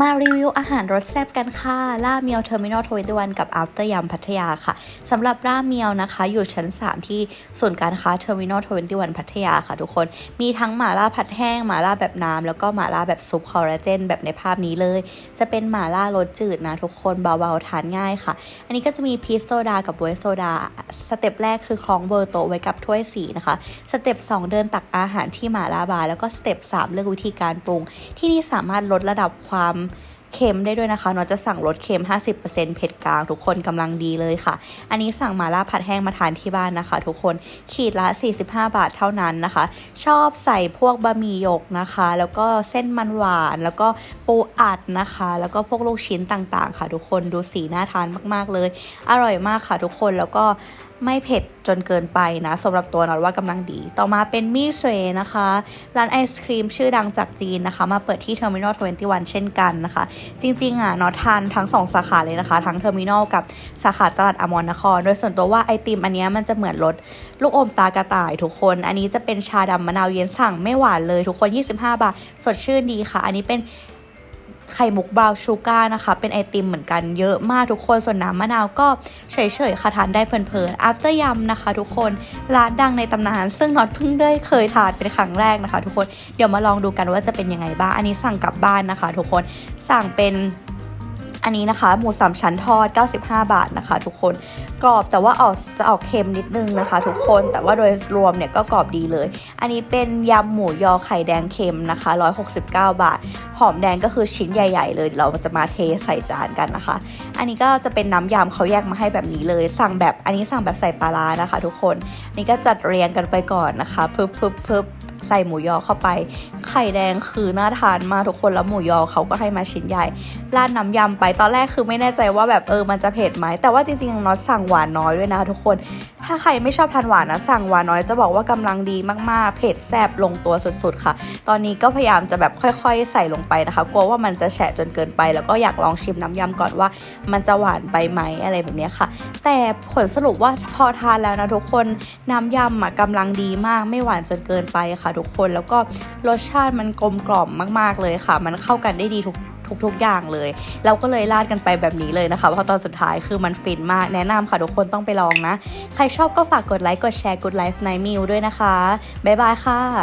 มารีวิวอาหารรสแซ่บกันค่ะล่าเมียวเทอร์มินอลทเวนตี้วันกับ After ยำพัทยาค่ะสำหรับล่าเมียวนะคะ อยู่ชั้น 3 ที่ศูนย์การค้าเทอร์มินอลทเวนตี้วันพัทยาค่ะทุกคนมีทั้งหม่าล่าผัดแห้งหม่าล่าแบบน้ำแล้วก็หม่าล่าแบบซุปคอลลาเจนแบบในภาพนี้เลย จะเป็นหม่าล่ารสจืดนะทุกคนเบาๆทานง่ายค่ะ อันนี้ก็จะมีพีชโซดากับบวยโซดาสเต็ปแรกคือคล้องเบอร์โตไว้กับถ้วยสีนะคะสเต็ป2 เดินตักอาหารที่หม่าล่าบาร์แล้วก็สเต็ป3เลือกวิธีการปรุง ที่นี่สามารถลดระดับความ เค็มได้ด้วยนะคะเนาะจะสั่งลดเค็ม 50%เผ็ดกลางทุกคนกำลังดีเลยค่ะ อันนี้สั่งมาล่าผัดแห้งมาทานที่บ้านนะคะ ทุกคนขีดละ 45 บาทเท่านั้นนะคะ ชอบใส่พวกบะหมี่หยกนะคะ แล้วก็เส้นมันหวาน แล้วก็ปูอัดนะคะ แล้วก็พวกลูกชิ้นต่างๆ ค่ะ ทุกคนดูสีน่าทานมากๆเลย อร่อยมากค่ะทุกคนแล้วก็ ไม่เผ็ดจนเกินไปนะสำหรับตัวนอตว่ากำลังดี ต่อมาเป็นมี่เซนะคะ ร้านไอศครีมชื่อดังจากจีนนะคะ มาเปิดที่เทอร์มินอล21 เช่นกันนะคะ จริง ๆ อะนอตทานทั้ง 2 สาขาเลยนะคะ ทั้งเทอร์มินอลกับสาขาตลาดอมรนคร โดยส่วนตัวว่าไอติมอันนี้มันจะเหมือนรสลูกอมตากระต่ายทุกคน อันนี้จะเป็นชาดำมะนาวเย็นสั่งไม่หวานเลยทุกคน 25 บาท สดชื่นดีค่ะ อันนี้เป็น ไข่มุกบราวน์ชูการ์นะคะ เป็นไอติมเหมือนกันเยอะมากทุกคนส่วนน้ำมะนาวก็เฉยๆค่ะทานได้เพลินๆ after ยำนะคะ ทุกคนร้านดังในตำนาน ซึ่งน็อตเพิ่งได้เคยทานเป็นครั้งแรกนะคะ ทุกคนเดี๋ยวมาลองดูกันว่าจะเป็นยังไงบ้างอันนี้สั่งกลับบ้านนะคะ ทุกคนสั่งเป็น อันนี้นะคะ หมูสามชั้นทอด 95 บาทนะคะ ทุกคนกรอบแต่ว่าออกจะออกเค็มนิดนึงนะคะ ทุกคนแต่ว่าโดยรวมเนี่ยก็กรอบดีเลย อันนี้เป็นยำหมูยอไข่แดงเค็มนะคะ 169 บาท หอมแดงก็คือชิ้นใหญ่ ๆ เลย เราจะมาเทใส่จานกันนะคะ อันนี้ก็จะเป็นน้ำยำเขาแยกมาให้แบบนี้เลย สั่งแบบอันนี้สั่งแบบใส่ปลาร้านะคะ ทุกคนนี่ก็จัดเรียงกันไปก่อนนะคะพึบพึบพึบ ใส่หมูยอเข้าไป ไข่แดงคือน่าทานมากทุกคนแล้วหมูยอเขาก็ให้มาชิ้นใหญ่ราดน้ำยำไปตอนแรกคือไม่แน่ใจว่าแบบเออมันจะเผ็ดไหมแต่ว่าจริงๆน็อตสั่งหวานน้อยด้วยนะทุกคน ถ้าใครไม่ชอบทานหวานนะสั่งหวานน้อยจะบอกว่ากำลังดีมากๆ เผ็ดแซ่บลงตัวสุดๆค่ะ ตอนนี้ก็พยายามจะแบบค่อยๆ ใส่ลงไปนะคะกลัวว่ามันจะแฉะจนเกินไป แล้วก็อยากลองชิมน้ำยำก่อนว่า มันจะหวานไปไหมอะไรแบบนี้ค่ะ แต่ผลสรุปว่าพอทานแล้วนะทุกคนน้ำยำอะกำลังดีมากไม่หวานจนเกินไปค่ะทุกคนแล้วก็รสชาติมันกลมกล่อมมาก ๆ เลยค่ะ มันเข้ากันได้ดีทุกทุกๆอย่างเลย เราก็เลยลาดกันไปแบบนี้เลยนะคะ เพราะตอนสุดท้ายคือมันฟินมาก แนะนำค่ะทุกคนต้องไปลองนะ ใครชอบก็ฝากกดไลค์ กดแชร์ กดไลฟ์ในมิวด้วยนะคะ บ๊ายบายค่ะ